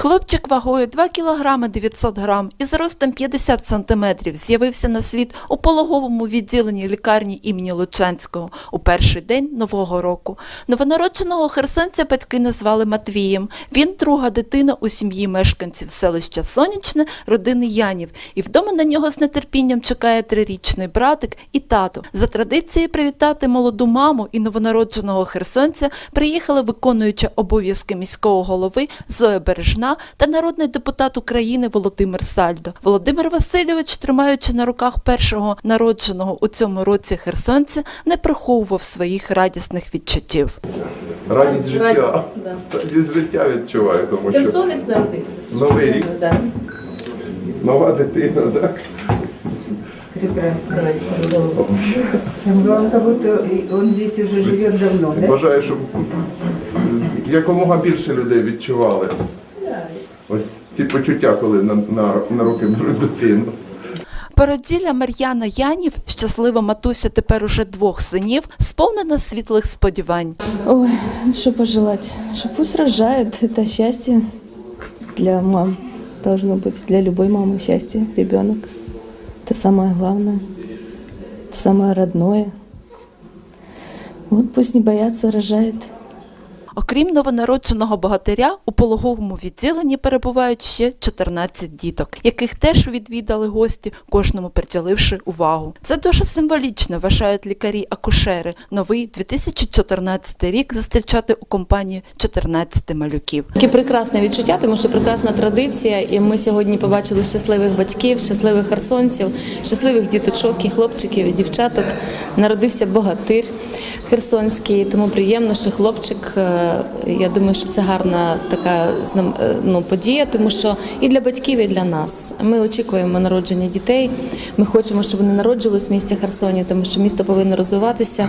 Хлопчик вагою 2 кг 900 грам і зростом 50 сантиметрів з'явився на світ у пологовому відділенні лікарні імені Лучанського у перший день нового року. Новонародженого херсонця батьки назвали Матвієм. Він друга дитина у сім'ї мешканців селища Сонячне, родини Янів. І вдома на нього з нетерпінням чекає трирічний братик і тато. За традицією привітати молоду маму і новонародженого херсонця приїхали виконуюча обов'язки міського голови Зоя Бережна та народний депутат України Володимир Сальдо. Володимир Васильович, тримаючи на руках першого народженого у цьому році херсонця, не приховував своїх радісних відчуттів. Радість життя. Радість, да. Радість життя відчуваю, тому що Херсонець народився. Новий рік. Да. нова дитина, так? Прекрасно. Самое главное, как будто он здесь уже живет давно, да? Бажаю, щоб якомога більше людей відчували ось ці почуття, коли на, на, на руки беруть дитину. Породілля Мар'яна Янів, щаслива матуся тепер уже двох синів, сповнена світлих сподівань. Ой, что пожелать? Что пусть рожает. Это счастье для мам. Должно быть для любой мамы счастье. Ребенок. Это самое главное. Это самое родное. Вот пусть не боятся, рожает. Окрім новонародженого богатиря, у пологовому відділенні перебувають ще 14 діток, яких теж відвідали гості, кожному приділивши увагу. Це дуже символічно, вважають лікарі-акушери. Новий 2014 рік зустрічати у компанії 14 малюків. Таке прекрасне відчуття, тому що прекрасна традиція. І ми сьогодні побачили щасливих батьків, щасливих херсонців, щасливих діточок, і хлопчиків і дівчаток. Народився богатир херсонський, тому приємно, що хлопчик. е, Я думаю, що це гарна така е, ну, подія, тому що і для батьків, і для нас. Ми очікуємо народження дітей. Ми хочемо, щоб вони народжувалися в місті Херсоні, тому що місто повинно розвиватися.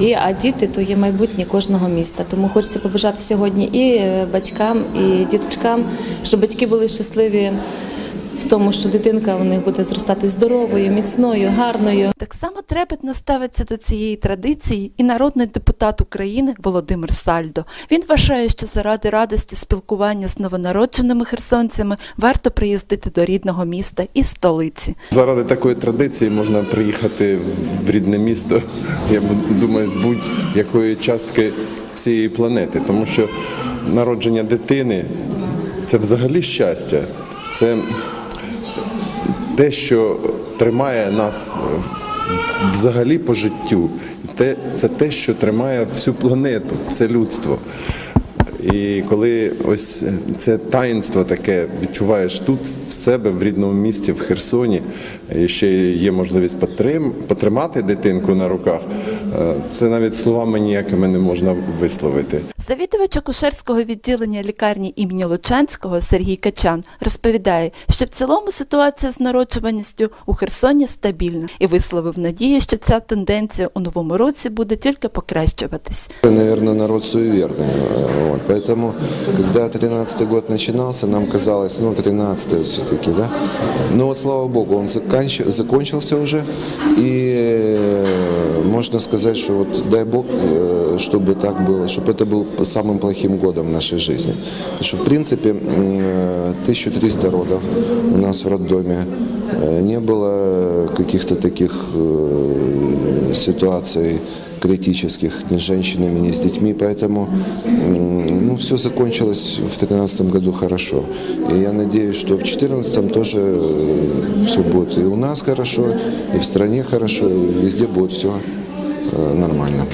І а діти то є майбутнє кожного міста. Тому хочеться побажати сьогодні і е, батькам, і діточкам, щоб батьки були щасливі в тому, що дитинка у них буде зростати здоровою, міцною, гарною. Так само трепетно ставиться до цієї традиції і народний депутат України Володимир Сальдо. Він вважає, що заради радості спілкування з новонародженими херсонцями варто приїздити до рідного міста і столиці. Заради такої традиції можна приїхати в рідне місто, я думаю, з будь-якої частки всієї планети, тому що народження дитини це взагалі щастя, це те, що тримає нас взагалі по життю. Це те, що тримає всю планету, все людство. І коли ось це таїнство таке відчуваєш тут в себе в рідному місті, в Херсоні, і ще є можливість потрим, потримати дитинку на руках, е, це навіть словами ніякими не можна висловити. Завідувач акушерського відділення лікарні імені Лучанського Сергій Качан розповідає, що в цілому ситуація з народжуваністю у Херсоні стабільна і висловив надію, що ця тенденція у новому році буде тільки покращуватись. Наверное, народ суеверный. э, Вот. Поэтому, когда 13 год начинался, нам казалось, ну, 13 все-таки, да? Но вот, слава богу, он заканч- закончился уже. И э, можно сказать, что вот дай бог, э, чтобы так было, чтобы это был самым плохим годом в нашей жизни. Потому что, в принципе, м, э, 1300 родов у нас в роддоме. Э, Не было каких-то таких э, ситуаций, критических ни с женщинами, ни с детьми, поэтому ну, все закончилось в 2013 году хорошо. И я надеюсь, что в 2014 тоже все будет и у нас хорошо, и в стране хорошо, и везде будет все нормально.